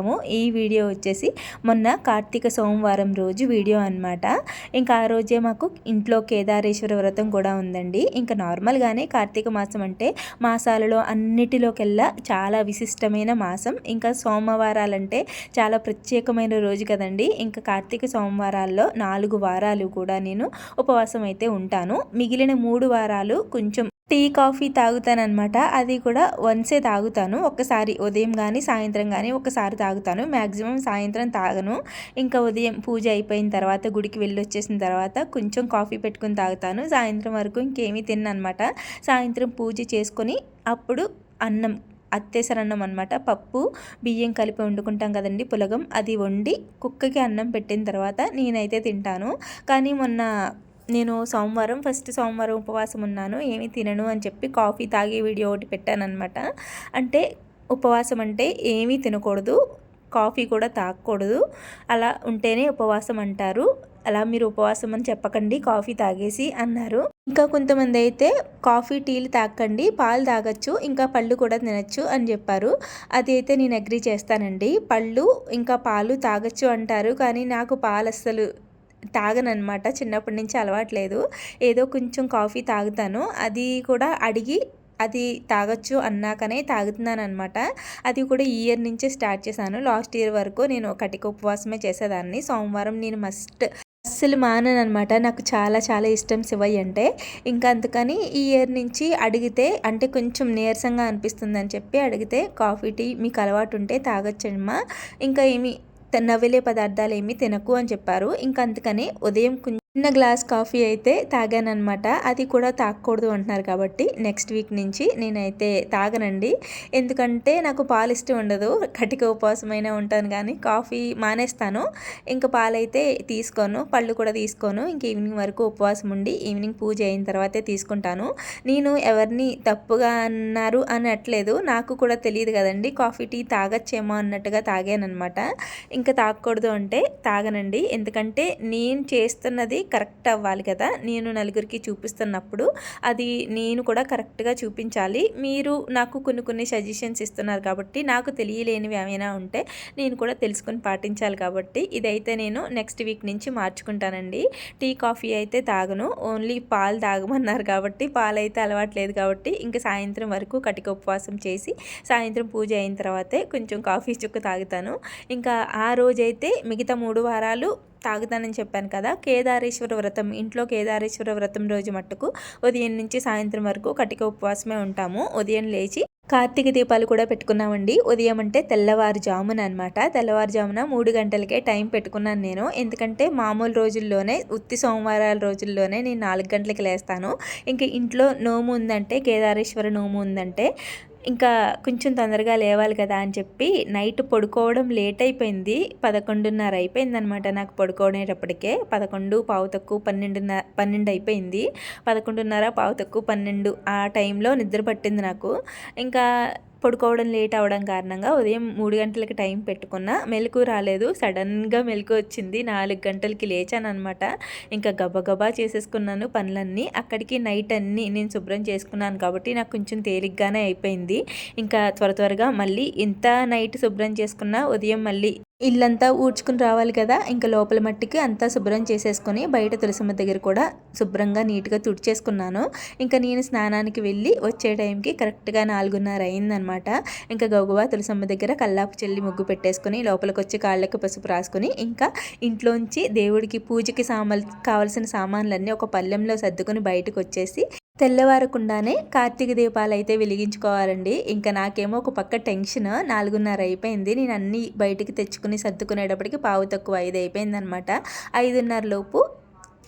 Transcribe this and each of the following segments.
చేసాము. ఈ వీడియో వచ్చేసి మొన్న కార్తీక సోమవారం రోజు వీడియో అనమాట ఇంకా ఆ రోజే మాకు ఇంట్లో కేదారేశ్వర వ్రతం కూడా ఉందండి. ఇంకా నార్మల్గానే కార్తీక మాసం అంటే మాసాలలో అన్నిటిలోకెల్లా చాలా విశిష్టమైన మాసం. ఇంకా సోమవారాలంటే చాలా ప్రత్యేకమైన రోజు కదండి. ఇంకా కార్తీక సోమవారాల్లో నాలుగు వారాలు కూడా నేను ఉపవాసం అయితే ఉంటాను. మిగిలిన మూడు వారాలు కొంచెం టీ కాఫీ తాగుతానమాట అది కూడా వన్సే తాగుతాను. ఒకసారి ఉదయం కానీ సాయంత్రం కానీ ఒకసారి తాగుతాను. తాగుతాను. మ్యాక్సిమం సాయంత్రం తాగను. ఇంకా ఉదయం పూజ అయిపోయిన తర్వాత గుడికి వెళ్ళి వచ్చేసిన తర్వాత కొంచెం కాఫీ పెట్టుకుని తాగుతాను. సాయంత్రం వరకు ఇంకేమీ తిన్నమాట సాయంత్రం పూజ చేసుకొని అప్పుడు అన్నం అత్తేసరన్నం అనమాట. పప్పు బియ్యం కలిపి వండుకుంటాం కదండి పులగం. అది వండి కుక్కకి అన్నం పెట్టిన తర్వాత నేనైతే తింటాను. కానీ మొన్న నేను సోమవారం ఫస్ట్ సోమవారం ఉపవాసం ఉన్నాను. ఏమీ తినను అని చెప్పి కాఫీ తాగే వీడియో ఒకటి పెట్టానమాట అంటే ఉపవాసం అంటే ఏమీ తినకూడదు కాఫీ కూడా తాగకూడదు. అలా ఉంటేనే ఉపవాసం అంటారు అలా మీరు ఉపవాసం అని చెప్పకండి కాఫీ తాగేసి అన్నారు. ఇంకా కొంతమంది అయితే కాఫీ టీలు తాకండి పాలు తాగొచ్చు ఇంకా పళ్ళు కూడా తినచ్చు అని చెప్పారు. అది అయితే నేను అగ్రీ చేస్తానండి. పళ్ళు ఇంకా పాలు తాగొచ్చు అంటారు కానీ నాకు పాలు అస్సలు తాగనమాట చిన్నప్పటి నుంచి అలవాట్లేదు ఏదో కొంచెం కాఫీ తాగుతాను. అది కూడా అడిగి అది తాగొచ్చు అన్నాకనే తాగుతున్నాను అనమాట అది కూడా ఈ ఇయర్ నుంచే స్టార్ట్ చేశాను. లాస్ట్ ఇయర్ వరకు నేను కటిక ఉపవాసమే చేసేదాన్ని. సోమవారం నేను మస్ట్ అస్సలు అనమాట నాకు చాలా చాలా ఇష్టం శివయ్య అంటే. ఇంకా అందుకని ఈ ఇయర్ నుంచి అడిగితే అంటే కొంచెం నీరసంగా అనిపిస్తుందని చెప్పి అడిగితే కాఫీ టీ మీకు అలవాటు ఉంటే తాగొచ్చమ్మా. ఇంకా ఏమి నవ్విలే పదార్థాలు ఏమీ తినకు అని చెప్పారు. ఇంకా అందుకని ఉదయం చిన్న గ్లాస్ కాఫీ అయితే తాగానమాట అది కూడా తాగకూడదు అంటున్నారు కాబట్టి నెక్స్ట్ వీక్ నుంచి నేనైతే తాగనండి. ఎందుకంటే నాకు పాలు ఇష్టం ఉండదు. కటిక ఉపవాసమైనా ఉంటాను కానీ కాఫీ మానేస్తాను. ఇంకా పాలైతే తీసుకోను. పళ్ళు కూడా తీసుకోను. ఇంక ఈవినింగ్ వరకు ఉపవాసం ఉండి ఈవినింగ్ పూజ అయిన తర్వాతే తీసుకుంటాను. నేను ఎవరిని తప్పుగా అన్నారు అనట్లేదు. నాకు కూడా తెలియదు కదండి. కాఫీ టీ తాగచ్చేమో అన్నట్టుగా తాగానమాట ఇంకా తాగకూడదు అంటే తాగనండి. ఎందుకంటే నేను చేస్తున్నది కరెక్ట్ అవ్వాలి కదా? నేను నలుగురికి చూపిస్తున్నప్పుడు అది నేను కూడా కరెక్ట్గా చూపించాలి. మీరు నాకు కొన్ని కొన్ని సజెషన్స్ ఇస్తున్నారు కాబట్టి నాకు తెలియలేనివి ఏమైనా ఉంటే నేను కూడా తెలుసుకొని పాటించాలి కాబట్టి ఇదైతే నేను నెక్స్ట్ వీక్ నుంచి మార్చుకుంటానండి. టీ కాఫీ అయితే తాగను. ఓన్లీ పాలు తాగమన్నారు కాబట్టి పాలు అయితే అలవాట్లేదు కాబట్టి ఇంకా సాయంత్రం వరకు కటిక ఉపవాసం చేసి సాయంత్రం పూజ అయిన తర్వాతే కొంచెం కాఫీ చుక్క తాగుతాను. ఇంకా ఆ రోజైతే మిగతా మూడు వారాలు తాగుతానని చెప్పాను కదా కేదారేశ్వర వ్రతం ఇంట్లో కేదారేశ్వర వ్రతం రోజు మట్టుకు ఉదయం నుంచి సాయంత్రం వరకు కటిక ఉపవాసమే ఉంటాము. ఉదయం లేచి కార్తీక దీపాలు కూడా పెట్టుకున్నామండి. ఉదయం అంటే తెల్లవారుజామున అనమాట తెల్లవారుజామున మూడు గంటలకే టైం పెట్టుకున్నాను నేను. ఎందుకంటే మామూలు రోజుల్లోనే ఉత్తి సోమవారాల రోజుల్లోనే నేను నాలుగు గంటలకి లేస్తాను. ఇంకా ఇంట్లో నోము ఉందంటే కేదారేశ్వర నోము ఉందంటే ఇంకా కొంచెం తొందరగా లేవాలి కదా అని చెప్పి నైట్ పడుకోవడం లేట్ అయిపోయింది. పదకొండున్నర అయిపోయిందనమాట నాకు పడుకోనేటప్పటికే. పదకొండు పావు తక్కువ పన్నెండున్నర పన్నెండు అయిపోయింది. పదకొండున్నర పావు తక్కువ పన్నెండు ఆ టైంలో నిద్ర పట్టింది నాకు. ఇంకా పడుకోవడం లేట్ అవడం కారణంగా ఉదయం మూడు గంటలకి టైం పెట్టుకున్న మెలకు రాలేదు. సడన్గా మెలకు వచ్చింది. నాలుగు గంటలకి లేచాను అనమాట ఇంకా గబగబా చేసేసుకున్నాను పనులన్నీ. అక్కడికి నైట్ అన్నీ నేను శుభ్రం చేసుకున్నాను కాబట్టి నాకు కొంచెం తేలిగ్గానే అయిపోయింది. ఇంకా త్వర త్వరగా మళ్ళీ ఇంత నైట్ శుభ్రం చేసుకున్నా ఉదయం మళ్ళీ ఇల్లంతా ఊడ్చుకుని రావాలి కదా ఇంకా లోపల మట్టికి అంతా శుభ్రం చేసేసుకొని బయట తులసమ్మ దగ్గర కూడా శుభ్రంగా నీట్గా తుడిచేసుకున్నాను. ఇంకా నేను స్నానానికి వెళ్ళి వచ్చే టైంకి కరెక్ట్గా నాలుగున్నర అయిందనమాట. ఇంకా గౌగవా తులసమ్మ దగ్గర కల్లాపు చెల్లి ముగ్గు పెట్టేసుకొని లోపలికి వచ్చి కాళ్ళకి పసుపు రాసుకొని ఇంకా ఇంట్లోంచి దేవుడికి పూజకి సామాన్ కావాల్సిన సామాన్లన్నీ ఒక పళ్ళెంలో సర్దుకొని బయటకు వచ్చేసి తెల్లవారకుండానే కార్తీక దీపాలు అయితే వెలిగించుకోవాలండి. ఇంకా నాకేమో ఒక పక్క టెన్షన్ నాలుగున్నర అయిపోయింది. నేను అన్నీ బయటికి తెచ్చుకుని సర్దుకునేటప్పటికి పావు తక్కువ ఐదు అయిపోయింది అనమాట ఐదున్నర లోపు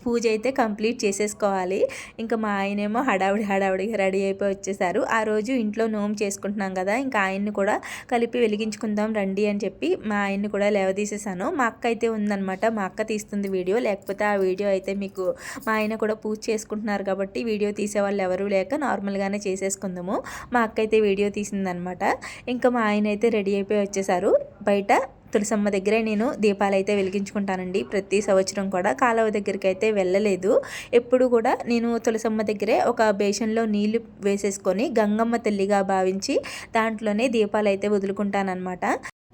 పూజ అయితే కంప్లీట్ చేసేసుకోవాలి. ఇంకా మా ఆయనేమో హడావిడి హడావిడిగా రెడీ అయిపోయి వచ్చేసారు. ఆ రోజు ఇంట్లో నోము చేసుకుంటున్నాం కదా ఇంకా ఆయన్ని కూడా కలిపి వెలిగించుకుందాం రండి అని చెప్పి మా ఆయన్ని కూడా లేవదీసేసాను. మా అక్క అయితే ఉందనమాట మా అక్క తీస్తుంది వీడియో. లేకపోతే ఆ వీడియో అయితే మీకు మా ఆయన కూడా పూజ చేసుకుంటున్నారు కాబట్టి వీడియో తీసేవాళ్ళు ఎవరూ లేక నార్మల్గానే చేసేసుకుందాము. మా అక్క అయితే వీడియో తీసిందనమాట ఇంకా మా ఆయన అయితే రెడీ అయిపోయి వచ్చేసారు. బయట తులసమ్మ దగ్గరే నేను దీపాలు అయితే వెలిగించుకుంటానండి. ప్రతి సంవత్సరం కూడా కాలువ దగ్గరికి అయితే వెళ్ళలేదు. ఎప్పుడు కూడా నేను తులసమ్మ దగ్గరే ఒక బేషన్లో నీళ్ళు వేసేసుకొని గంగమ్మ తల్లిగా భావించి దాంట్లోనే దీపాలు అయితే వదులుకుంటానమాట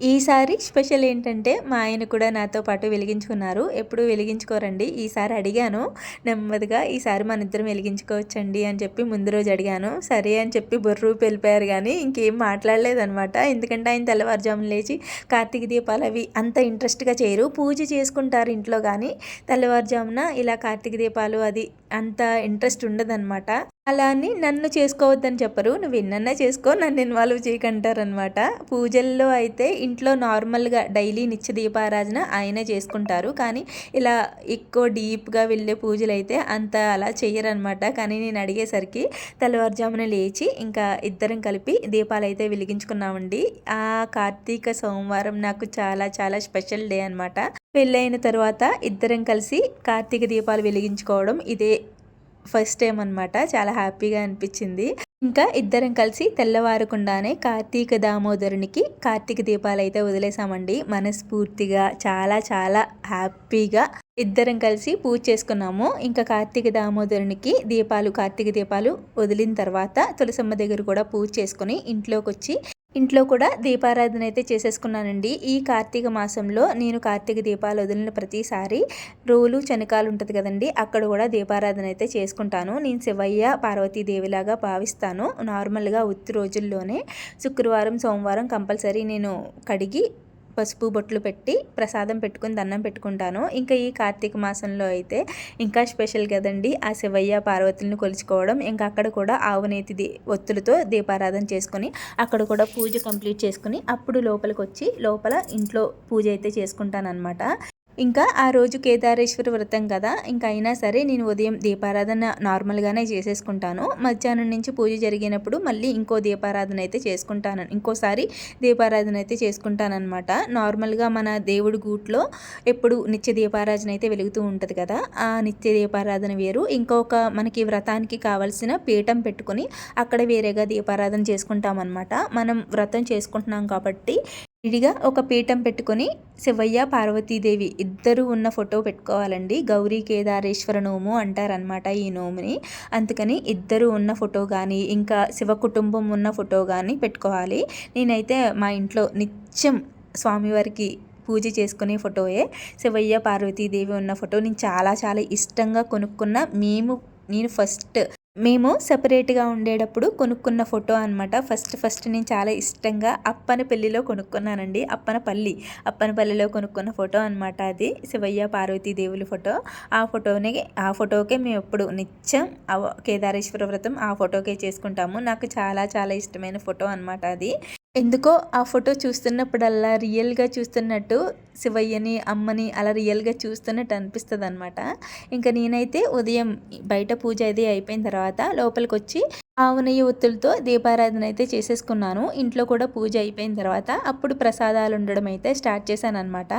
ఈసారి స్పెషల్ ఏంటంటే మా ఆయన కూడా నాతో పాటు వెలిగించుకున్నారు. ఎప్పుడు వెలిగించుకోరండి? ఈసారి అడిగాను. నెమ్మదిగా ఈసారి మన ఇద్దరం వెలిగించుకోవచ్చండి అని చెప్పి ముందు రోజు అడిగాను. సరే అని చెప్పి బొర్రు వెళ్ళిపోయారు కానీ ఇంకేం మాట్లాడలేదనమాట ఎందుకంటే ఆయన తెల్లవారుజామున లేచి కార్తీక దీపాలు అవి అంత ఇంట్రెస్ట్గా చేయరు. పూజ చేసుకుంటారు ఇంట్లో కానీ తెల్లవారుజామున ఇలా కార్తీక దీపాలు అది అంత ఇంట్రెస్ట్ ఉండదన్నమాట. అలా అని నన్ను చేసుకోవద్దని చెప్పరు. నువ్వు ఎన్నన్నా చేసుకో నన్ను ఇన్వాల్వ్ చేయకంటారనమాట పూజల్లో అయితే ఇంట్లో నార్మల్గా డైలీ నిత్య దీపారాధన ఆయనే చేసుకుంటారు. కానీ ఇలా ఎక్కువ డీప్గా వెళ్ళే పూజలు అయితే అంత అలా చెయ్యరనమాట కానీ నేను అడిగేసరికి తెల్లవారుజామున లేచి ఇంకా ఇద్దరం కలిపి దీపాలు అయితే వెలిగించుకున్నామండి. ఆ కార్తీక సోమవారం నాకు చాలా చాలా స్పెషల్ డే అనమాట పెళ్ళైన తర్వాత ఇద్దరం కలిసి కార్తీక దీపాలు వెలిగించుకోవడం ఇదే ఫస్ట్ టైం అనమాట చాలా హ్యాపీగా అనిపించింది. ఇంకా ఇద్దరం కలిసి తెల్లవారకుండానే కార్తీక దామోదరునికి కార్తీక దీపాలు అయితే వదిలేసామండి. మనస్ఫూర్తిగా చాలా చాలా హ్యాపీగా ఇద్దరం కలిసి పూజ చేసుకున్నాము. ఇంకా కార్తీక దామోదరునికి దీపాలు కార్తీక దీపాలు వదిలిన తర్వాత తులసమ్మ దగ్గర కూడా పూజ చేసుకుని ఇంట్లోకి వచ్చి ఇంట్లో కూడా దీపారాధన అయితే చేసేసుకున్నానండి. ఈ కార్తీక మాసంలో నేను కార్తీక దీపాలు వదిలిన ప్రతిసారి రోలు చనికాలు ఉంటుంది కదండి అక్కడ కూడా దీపారాధన అయితే చేసుకుంటాను. నేను శివయ్య పార్వతీదేవిలాగా భావిస్తాను. నార్మల్గా ఉత్తి రోజుల్లోనే శుక్రవారం సోమవారం కంపల్సరీ నేను కడిగి పసుపు బొట్లు పెట్టి ప్రసాదం పెట్టుకుని దండం పెట్టుకుంటాను. ఇంకా ఈ కార్తీక మాసంలో అయితే ఇంకా స్పెషల్ కదండి ఆ శివయ్య పార్వతులను కొలుచుకోవడం. ఇంకా అక్కడ కూడా ఆవునేతి ఒత్తులతో దీపారాధన చేసుకొని అక్కడ కూడా పూజ కంప్లీట్ చేసుకుని అప్పుడు లోపలికి వచ్చి లోపల ఇంట్లో పూజ అయితే చేసుకుంటానమాట ఇంకా ఆ రోజు కేదారేశ్వర వ్రతం కదా ఇంకా అయినా సరే నేను ఉదయం దీపారాధన నార్మల్గానే చేసేసుకుంటాను. మధ్యాహ్నం నుంచి పూజ జరిగినప్పుడు మళ్ళీ ఇంకో దీపారాధన అయితే చేసుకుంటాను. ఇంకోసారి దీపారాధన అయితే చేసుకుంటానమాట నార్మల్గా మన దేవుడి గూట్లో ఎప్పుడు నిత్య దీపారాధన అయితే వెలుగుతూ ఉంటుంది కదా ఆ నిత్య దీపారాధన వేరు. ఇంకొక మనకి వ్రతానికి కావాల్సిన పీఠం పెట్టుకుని అక్కడ వేరేగా దీపారాధన చేసుకుంటామన్నమాట. మనం వ్రతం చేసుకుంటున్నాం కాబట్టి విడిగా ఒక పీఠం పెట్టుకొని శివయ్య పార్వతీదేవి ఇద్దరు ఉన్న ఫోటో పెట్టుకోవాలండి. గౌరీ కేదారేశ్వర నోము అంటారనమాట ఈ నోముని. అందుకని ఇద్దరు ఉన్న ఫోటో కానీ ఇంకా శివ కుటుంబం ఉన్న ఫోటో కానీ పెట్టుకోవాలి. నేనైతే మా ఇంట్లో నిత్యం స్వామివారికి పూజ చేసుకునే ఫోటోయే. శివయ్య పార్వతీదేవి ఉన్న ఫోటో నేను చాలా చాలా ఇష్టంగా కొనుక్కున్న. మేము నేను ఫస్ట్ మేము సపరేట్గా ఉండేటప్పుడు కొనుక్కున్న ఫోటో అనమాట ఫస్ట్ ఫస్ట్ నేను చాలా ఇష్టంగా అప్పన పెళ్ళిలో కొనుక్కున్నానండి. అప్పనపల్లి అప్పనపల్లిలో కొనుక్కున్న ఫోటో అనమాట అది. శివయ్య పార్వతీదేవుల ఫోటో. ఆ ఫోటోనే ఆ ఫోటోకే మేము ఎప్పుడు నిత్యం కేదారేశ్వర వ్రతం ఆ ఫోటోకే చేసుకుంటాము. నాకు చాలా చాలా ఇష్టమైన ఫోటో అనమాట అది. ఎందుకో ఆ ఫోటో చూస్తున్నప్పుడల్లా రియల్గా చూస్తున్నట్టు శివయ్యని అమ్మని అలా రియల్గా చూస్తున్నట్టు అనిపిస్తుంది అనమాట ఇంకా నేనైతే ఉదయం బయట పూజ అది అయిపోయిన తర్వాత లోపలికి వచ్చి ఆవునయ్య ఒత్తులతో దీపారాధన అయితే చేసేసుకున్నాను. ఇంట్లో కూడా పూజ అయిపోయిన తర్వాత అప్పుడు ప్రసాదాలు ఉండడం అయితే స్టార్ట్ చేశాను అనమాట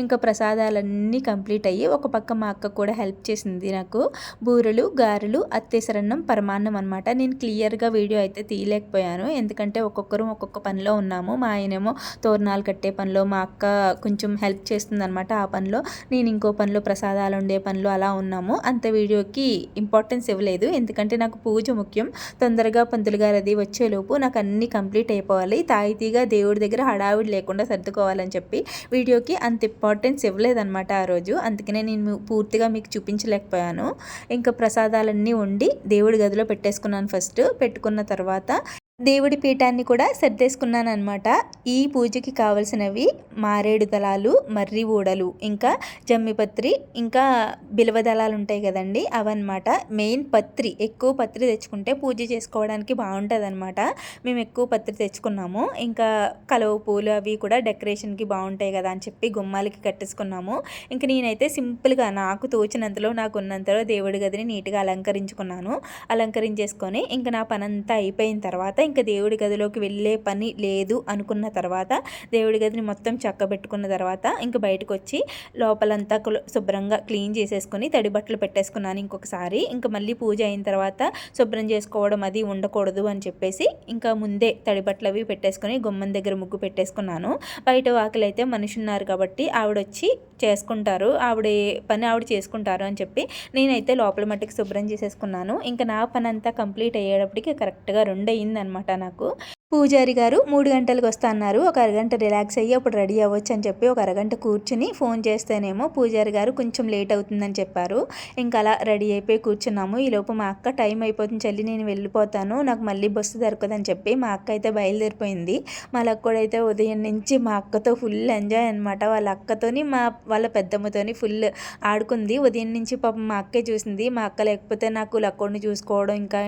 ఇంకా ప్రసాదాలన్నీ కంప్లీట్ అయ్యి ఒక పక్క మా అక్క కూడా హెల్ప్ చేసింది నాకు. బూరెలు గారెలు అత్తేసరన్నం పరమాన్నం అనమాట నేను క్లియర్గా వీడియో అయితే తీయలేకపోయాను. ఎందుకంటే ఒక్కొక్కరు ఒక్కొక్క పనిలో ఉన్నాము. మా ఆయనేమో తోరణాలు కట్టే పనిలో మా అక్క కొంచెం హెల్ప్ చేస్తుందనమాట ఆ పనిలో. నేను ఇంకో పనిలో ప్రసాదాలు ఉండే పనిలో అలా ఉన్నాము. అంత వీడియోకి ఇంపార్టెన్స్ ఇవ్వలేదు. ఎందుకంటే నాకు పూజ ముఖ్యం. తొందరగా పంతులు గారు అది వచ్చేలోపు నాకు అన్నీ కంప్లీట్ అయిపోవాలి. తాయితీగా దేవుడి దగ్గర హడావిడి లేకుండా సర్దుకోవాలని చెప్పి వీడియోకి అంత ఇంపార్టెన్స్ ఇవ్వలేదన్నమాట ఆ రోజు. అందుకనే నేను పూర్తిగా మీకు చూపించలేకపోయాను. ఇంకా ప్రసాదాలన్నీ వండి దేవుడి గదిలో పెట్టేసుకున్నాను ఫస్ట్. పెట్టుకున్న తర్వాత దేవుడి పీఠాన్ని కూడా సర్దేసుకున్నాను అనమాట ఈ పూజకి కావలసినవి మారేడు దళాలు మర్రి ఊడలు ఇంకా జమ్మిపత్రి ఇంకా బిలవ దళాలు ఉంటాయి కదండి అవన్నమాట. మెయిన్ పత్రి ఎక్కువ పత్రి తెచ్చుకుంటే పూజ చేసుకోవడానికి బాగుంటుంది అనమాట మేము ఎక్కువ పత్రి తెచ్చుకున్నాము. ఇంకా కలవ పూలు అవి కూడా డెకరేషన్కి బాగుంటాయి కదా అని చెప్పి గుమ్మాలకి కట్టేసుకున్నాము. ఇంకా నేనైతే సింపుల్గా నాకు తోచినంతలో నాకు ఉన్నంతలో దేవుడి గదిని నీట్గా అలంకరించుకున్నాను. అలంకరించేసుకొని ఇంకా నా పనంతా అయిపోయిన తర్వాత ఇంకా దేవుడి గదిలోకి వెళ్ళే పని లేదు అనుకున్న తర్వాత దేవుడి గదిని మొత్తం చక్కబెట్టుకున్న తర్వాత ఇంకా బయటకు వచ్చి లోపలంతా శుభ్రంగా క్లీన్ చేసేసుకొని తడి బట్టలు పెట్టేసుకున్నాను ఇంకొకసారి. ఇంకా మళ్ళీ పూజ అయిన తర్వాత శుభ్రం చేసుకోవడం అది ఉండకూడదు అని చెప్పేసి ఇంకా ముందే తడి బట్టలు అవి పెట్టేసుకొని గుమ్మం దగ్గర ముగ్గు పెట్టేసుకున్నాను. బయట వాకిలు అయితే మనిషి ఉన్నారు కాబట్టి ఆవిడ వచ్చి చేసుకుంటారు. ఆవిడ పని ఆవిడ చేసుకుంటారు అని చెప్పి నేనైతే లోపల మట్టికి శుభ్రం చేసేసుకున్నాను. ఇంకా నా పని అంతా కంప్లీట్ అయ్యేటప్పటికి కరెక్ట్గా రెండు అయిందనమాట నాకు. పూజారి గారు మూడు గంటలకు వస్తా అన్నారు ఒక అరగంట రిలాక్స్ అయ్యి అప్పుడు రెడీ అవ్వచ్చు అని చెప్పి ఒక అరగంట కూర్చుని ఫోన్ చేస్తేనేమో పూజారి గారు కొంచెం లేట్ అవుతుందని చెప్పారు. ఇంకా అలా రెడీ అయిపోయి కూర్చున్నాము. ఈలోపు మా అక్క టైం అయిపోతుంది చెల్లి నేను వెళ్ళిపోతాను. నాకు మళ్ళీ బస్సు దొరకదని చెప్పి మా అక్క అయితే బయలుదేరిపోయింది. మా కూడా అయితే ఉదయం నుంచి మా అక్కతో ఫుల్ ఎంజాయ్ అనమాట వాళ్ళ అక్కతోని మా వాళ్ళ పెద్దమ్మతోని ఫుల్ ఆడుకుంది. ఉదయం నుంచి పాపం మా అక్కే చూసింది. మా అక్క లేకపోతే నాకు లక్కోడిని చూసుకోవడం ఇంకా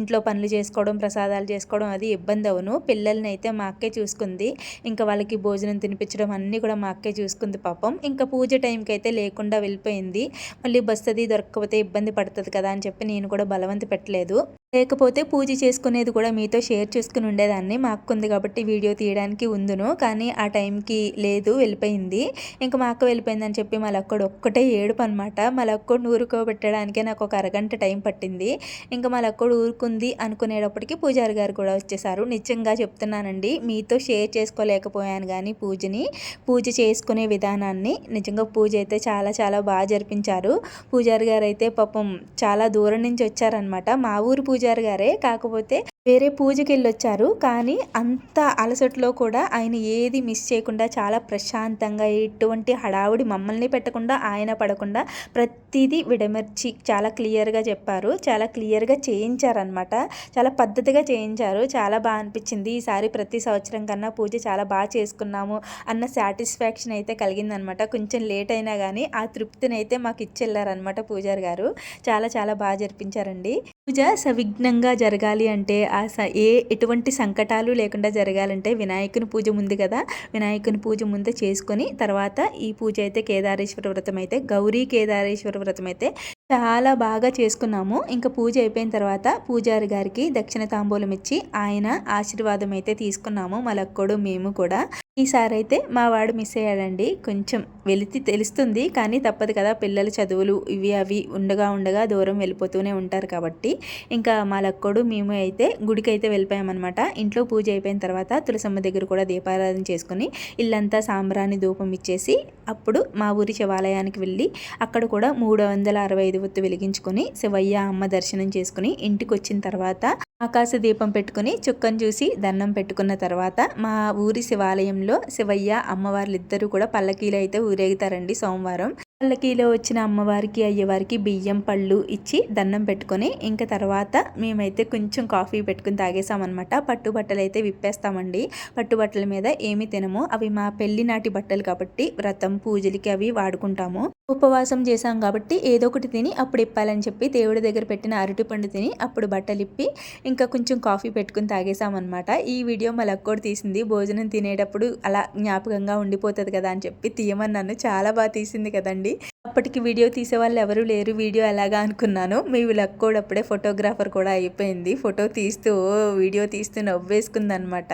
ఇంట్లో పనులు చేసుకోవడం ప్రసాదాలు చేసుకోవడం అది ఇబ్బంది అవును. చేశాను. పిల్లల్ని అయితే మా అక్కే చూసుకుంది. ఇంకా వాళ్ళకి భోజనం తినిపించడం అన్నీ కూడా మా అక్కే చూసుకుంది పాపం. ఇంకా పూజ టైంకి అయితే లేకుండా వెళ్ళిపోయింది. మళ్ళీ బస్ అది దొరకకపోతే ఇబ్బంది పడుతుంది కదా అని చెప్పి నేను కూడా బలవంత పెట్టలేదు. లేకపోతే పూజ చేసుకునేది కూడా మీతో షేర్ చేసుకుని ఉండేదాన్ని. మా అక్క ఉంది కాబట్టి వీడియో తీయడానికి ఉందును. కానీ ఆ టైంకి లేదు వెళ్ళిపోయింది. ఇంకా మా అక్క వెళ్ళిపోయిందని చెప్పి మా లక్కడు ఒక్కటే ఏడుపు అనమాట మా లక్కడు ఊరుకోబెట్టడానికే నాకు ఒక అరగంట టైం పట్టింది. ఇంకా మా లక్కడు ఊరుకుంది అనుకునేటప్పటికి పూజారి గారు కూడా వచ్చేసారు. నిజంగా చెప్తున్నానండి. మీతో షేర్ చేసుకోలేకపోయాను కానీ పూజని. పూజ చేసుకునే విధానాన్ని నిజంగా పూజ అయితే చాలా చాలా బాగా జరిపించారు. పూజారి గారు అయితే పాపం చాలా దూరం నుంచి వచ్చారనమాట మా ఊరు పూజారి గారే. కాకపోతే వేరే పూజకి వెళ్ళొచ్చారు కానీ అంత అలసట్లో కూడా ఆయన ఏది మిస్ చేయకుండా చాలా ప్రశాంతంగా ఎటువంటి హడావుడి మమ్మల్ని పెట్టకుండా ఆయన పడకుండా ప్రతిదీ విడమర్చి చాలా క్లియర్గా చెప్పారు. చాలా క్లియర్గా చేయించారనమాట చాలా పద్ధతిగా చేయించారు. చాలా బాగా అనిపించింది. ఈసారి ప్రతి సంవత్సరం కన్నా పూజ చాలా బాగా చేసుకున్నాము అన్న సాటిస్ఫాక్షన్ అయితే కలిగిందనమాట కొంచెం లేట్ అయినా కానీ ఆ తృప్తిని అయితే మాకు ఇచ్చెళ్ళారనమాట పూజారి గారు. చాలా చాలా బాగా జరిపించారండి. పూజ సవిఘ్నంగా జరగాలి అంటే ఆ స ఏ ఎటువంటి సంకటాలు లేకుండా జరగాలంటే వినాయకుని పూజ ఉంది కదా. వినాయకుని పూజ ముందే చేసుకొని తర్వాత ఈ పూజ అయితే కేదారేశ్వర వ్రతం అయితే గౌరీ కేదారేశ్వర వ్రతం అయితే చాలా బాగా చేసుకున్నాము. ఇంకా పూజ అయిపోయిన తర్వాత పూజారి గారికి దక్షిణ తాంబూలం ఇచ్చి ఆయన ఆశీర్వాదం అయితే తీసుకున్నాము. మలక్కడు మేము కూడా. ఈసారి అయితే మా వాడు మిస్ అయ్యాడండి. కొంచెం వెళితి తెలుస్తుంది కానీ తప్పదు కదా. పిల్లల చదువులు ఇవి అవి ఉండగా ఉండగా దూరం వెళ్ళిపోతూనే ఉంటారు కాబట్టి. ఇంకా మా లక్కోడు మేము అయితే గుడికి అయితే వెళ్ళిపోయామన్నమాట. ఇంట్లో పూజ అయిపోయిన తర్వాత తులసమ్మ దగ్గర కూడా దీపారాధన చేసుకుని ఇల్లంతా సాంబ్రాన్ని ధూపం ఇచ్చేసి అప్పుడు మా ఊరి శివాలయానికి వెళ్ళి అక్కడ కూడా మూడు వందల అరవై ఐదు ఒత్తు వెలిగించుకొని శివయ్య అమ్మ దర్శనం చేసుకుని ఇంటికి వచ్చిన తర్వాత ఆకాశ దీపం పెట్టుకుని చుక్కను చూసి దండం పెట్టుకున్న తర్వాత మా ఊరి శివాలయంలో శివయ్య అమ్మవార్లిద్దరూ కూడా పల్లకీలు అయితే ఊరేగుతారండి సోమవారం. పల్లకీలో వచ్చిన అమ్మవారికి అయ్యవారికి బియ్యం పళ్ళు ఇచ్చి దండం పెట్టుకొని ఇంకా తర్వాత మేమైతే కొంచెం కాఫీ పెట్టుకుని తాగేసామన్నమాట. పట్టుబట్టలు అయితే విప్పేస్తామండి. పట్టు బట్టల మీద ఏమి తినము. అవి మా పెళ్ళి నాటి బట్టలు కాబట్టి వ్రతం పూజలకి అవి వాడుకుంటాము. ఉపవాసం చేశాం కాబట్టి ఏదో ఒకటి తిని అప్పుడు ఇప్పాలని చెప్పి దేవుడి దగ్గర పెట్టిన అరటి పండు తిని అప్పుడు బట్టలు ఇప్పి ఇంకా కొంచెం కాఫీ పెట్టుకుని తాగేసామన్నమాట ఈ వీడియో మా లక్కోడు తీసింది. భోజనం తినేటప్పుడు అలా జ్ఞాపకంగా ఉండిపోతుంది కదా అని చెప్పి తీయమని నన్ను చాలా బాగా తీసింది కదండి. అప్పటికి వీడియో తీసే వాళ్ళు ఎవరు లేరు వీడియో ఎలాగా అనుకున్నాను. మీ లక్కోడు అప్పుడే ఫోటోగ్రాఫర్ కూడా అయిపోయింది. ఫోటో తీస్తూ వీడియో తీస్తూ నవ్వేసుకుంది అనమాట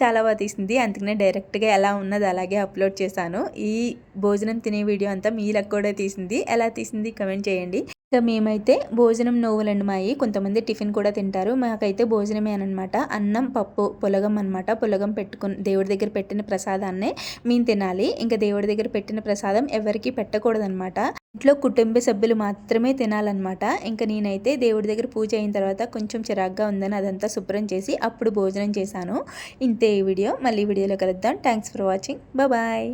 చాలా బాగా తీసింది. అందుకనే డైరెక్ట్గా ఎలా ఉన్నది అలాగే అప్లోడ్ చేశాను. ఈ భోజనం తినే వీడియో అంతా మీ కూడా తీసింది. ఎలా తీసింది కమెంట్ చేయండి. ఇంకా మేమైతే భోజనం నోవులండి మాయి కొంతమంది టిఫిన్ కూడా తింటారు. మాకైతే భోజనమే అనమాట. అన్నం పప్పు పొలగం అనమాట. పొలగం పెట్టుకుని దేవుడి దగ్గర పెట్టిన ప్రసాదాన్నే మేము తినాలి. ఇంకా దేవుడి దగ్గర పెట్టిన ప్రసాదం ఎవరికి పెట్టకూడదనమాట. ఇంట్లో కుటుంబ సభ్యులు మాత్రమే తినాలన్నమాట. ఇంకా నేనైతే దేవుడి దగ్గర పూజ అయిన తర్వాత కొంచెం చిరాగ్గా ఉందని అదంతా శుభ్రం చేసి అప్పుడు భోజనం చేశాను. ఇంతే ఈ వీడియో. మళ్ళీ వీడియోలో కలుద్దాం. Thanks for watching bye